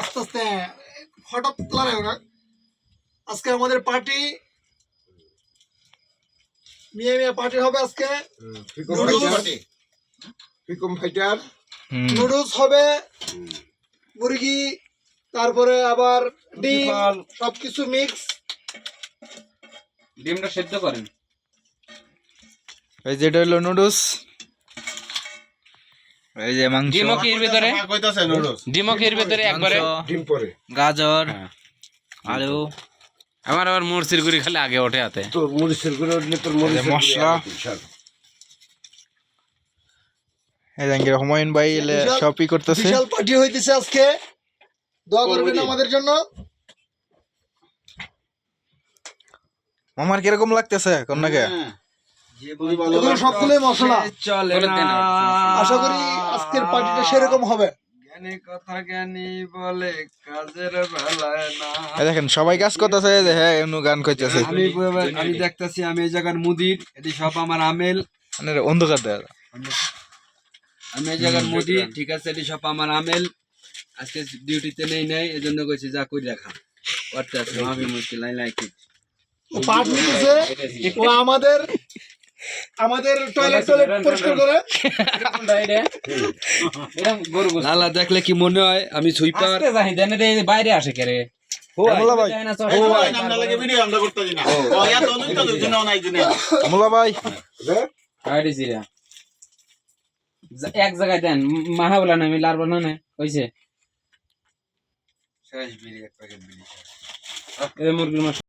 আস্তে আস্তে হঠাৎ লড়াই না আজকে আমাদের পার্টি মিয়া মিয়া পার্টি হবে আজকে। ফিকম ফাইটার নুডলস হবে মুরগি তারপরে আবার ডিম সবকিছু মিক্স ডিমটা সেদ্ধ করেন। এই যেটা হলো নুডলস এই যে মাংস। ডিমও ভিতরে? কইতাছে নুডলস ভিতরে একবারে? ডিম পরে। গাজর হ্যাঁ। আলু। আমার আবার মুরসির গুড়ি খালি আগে ওঠে হাতে। তোর মরিচের গুঁড়ো উঠলে তোর মরিচের মশলা। এই যে হুমায়ুন ভাই এলে বিশাল- করতেছে। বিশাল পার্টি হইতেছে আজকে। দোয়া করবেন আমাদের জন্য। মামার কীরকম লাগতেছে কন্যাকে? এগুলো সবগুলোই মশলা। চলে আশা করি আজকের পার্টিটা সেরকম হবে। দেখেন সবাই কাজ করতেছে হ্যাঁ এমনি গান করতেছে। আমি আমি দেখতাছি আমি এই জায়গার মুদির এটি সব আমার আমেল। মানে অন্ধকার দেয় আমি এই জায়গার মুদির ঠিক আছে এটি সব আমার আমেল। আজকে ডিউটিতে নেই নাই এজন্য কইছি যা কই রাখা করতে আছে আমি মুশকিল আই লাইক ইট ও পার্ট নিতেছে ও আমাদের আমাদের টয়লেট টয়লেট পরিষ্কার করে লালা দেখলে কি মনে হয় আমি সুইপার? বাইরে আসে কে রে? আমলা ভাই। এক জায়গায় দেন মাহা বলা না আমি লারবো না হয়েছে মুরগির মাংস।